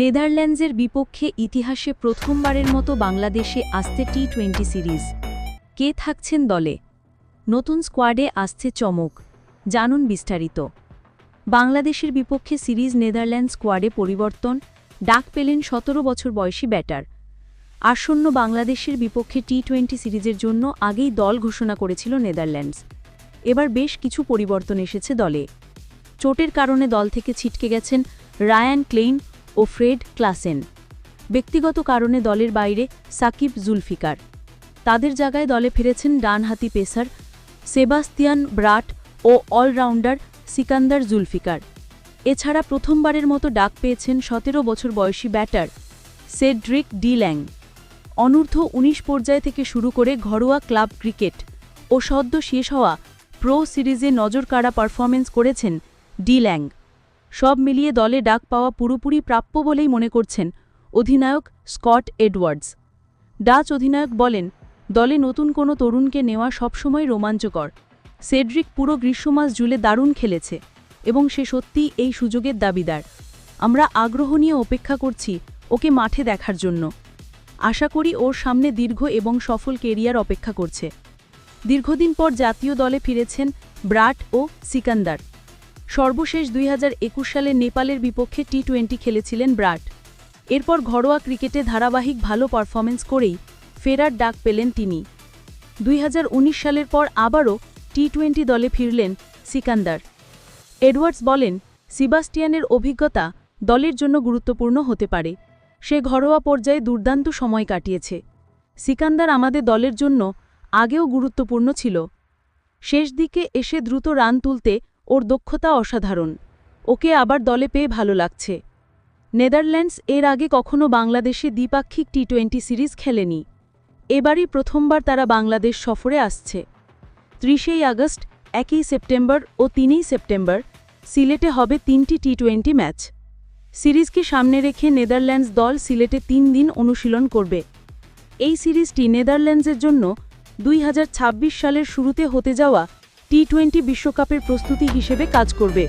নেদারল্যান্ডসের বিপক্ষে ইতিহাসে প্রথমবারের মতো বাংলাদেশে আসছে টি টোয়েন্টি সিরিজ। কে থাকছেন দলে? নতুন স্কোয়াডে আসছে চমক, জানুন বিস্তারিত। বাংলাদেশের বিপক্ষে সিরিজ নেদারল্যান্ড স্কোয়াডে পরিবর্তন, ডাক পেলেন সতেরো বছর বয়সী ব্যাটার। আসন্ন বাংলাদেশের বিপক্ষে টি টোয়েন্টি সিরিজের জন্য আগেই দল ঘোষণা করেছিল নেদারল্যান্ডস। এবার বেশ কিছু পরিবর্তন এসেছে দলে। চোটের কারণে দল থেকে ছিটকে গেছেন রায়ান ক্লেইন ও ফ্রেড ক্লাসেন। ব্যক্তিগত কারণে দলের বাইরে সাকিব জুলফিকার। তাদের জায়গায় দলে ফিরেছেন ডানহাতি পেসার সেবাস্তিয়ান ব্রাট ও অলরাউন্ডার সিকান্দার জুলফিকার। এছাড়া প্রথমবারের মতো ডাক পেয়েছেন সতেরো বছর বয়সী ব্যাটার সেড্রিক ডি ল্যাং অনূর্ধ্ব ১৯ পর্যায় থেকে শুরু করে ঘরোয়া ক্লাব ক্রিকেট ও সদ্য শেষ হওয়া প্রো সিরিজে নজরকাড়া পারফরমেন্স করেছেন ডিল্যাং। সব মিলিয়ে দলে ডাক পাওয়া পুরোপুরি প্রাপ্য বলেই মনে করছেন অধিনায়ক স্কট এডওয়ার্ডস। ডাচ অধিনায়ক বলেন, দলে নতুন কোনো তরুণকে নেওয়া সবসময় রোমাঞ্চকর। সেড্রিক পুরো গ্রীষ্মমাস জুলে দারুণ খেলেছে এবং সে সত্যিই এই সুযোগের দাবিদার। আমরা আগ্রহ নিয়ে অপেক্ষা করছি ওকে মাঠে দেখার জন্য। আশা করি ওর সামনে দীর্ঘ এবং সফল কেরিয়ার অপেক্ষা করছে। দীর্ঘদিন পর জাতীয় দলে ফিরেছেন ব্রাট ও সিকান্দার। সর্বশেষ দুই হাজার একুশ সালে নেপালের বিপক্ষে টি টোয়েন্টি খেলেছিলেন ব্রাট। এরপর ঘরোয়া ক্রিকেটে ধারাবাহিক ভালো পারফরমেন্স করেই ফেরার ডাক পেলেন তিনি। দুই হাজার উনিশ সালের পর আবারও টি টোয়েন্টি দলে ফিরলেন সিকান্দার। এডওয়ার্ডস বলেন, সিবাস্টিয়ানের অভিজ্ঞতা দলের জন্য গুরুত্বপূর্ণ হতে পারে। সে ঘরোয়া পর্যায়ে দুর্দান্ত সময় কাটিয়েছে। সিকান্দার আমাদের দলের জন্য আগেও গুরুত্বপূর্ণ ছিল। শেষ দিকে এসে দ্রুত রান তুলতে ওর দক্ষতা অসাধারণ। ওকে আবার দলে পেয়ে ভালো লাগছে। নেদারল্যান্ডস এর আগে কখনো বাংলাদেশে দ্বিপাক্ষিক টি টোয়েন্টি সিরিজ খেলেনি। এবারই প্রথমবার তারা বাংলাদেশ সফরে আসছে। ত্রিশেই আগস্ট, একই সেপ্টেম্বর ও তিনই সেপ্টেম্বর সিলেটে হবে তিনটি টি টোয়েন্টি ম্যাচ। সিরিজকে সামনে রেখে নেদারল্যান্ডস দল সিলেটে তিন দিন অনুশীলন করবে। এই সিরিজটি নেদারল্যান্ডসের জন্য দুই হাজার ছাব্বিশ সালের শুরুতে হতে যাওয়া টি টোয়েন্টি বিশ্বকাপের প্রস্তুতি হিসেবে কাজ করবে।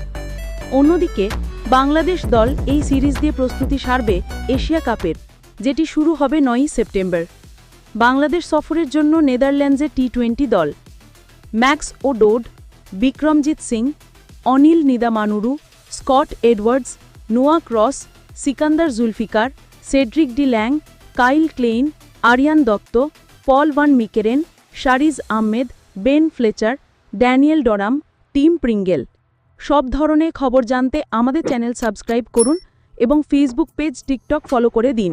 অন্যদিকে, বাংলাদেশ দল এই সিরিজ দিয়ে প্রস্তুতি সারবে এশিয়া কাপের, যেটি শুরু হবে নয়ই সেপ্টেম্বর। বাংলাদেশ সফরের জন্য নেদারল্যান্ডসের টি টোয়েন্টি দল। Max O'Dowd Vikramjit Singh, Anil Nidamanuru, Scott Edwards, Noah Croes, Sikandar Zulfiqar, Cedric de Lange, Kyle Klein, Aryan Dutt, Paul van Meekeren, Shariz Ahmad, Ben Fletcher Daniel Doram, Tim Pringle. সব ধরনের খবর জানতে আমাদের channel subscribe করুন এবং Facebook page, TikTok follow করে দিন।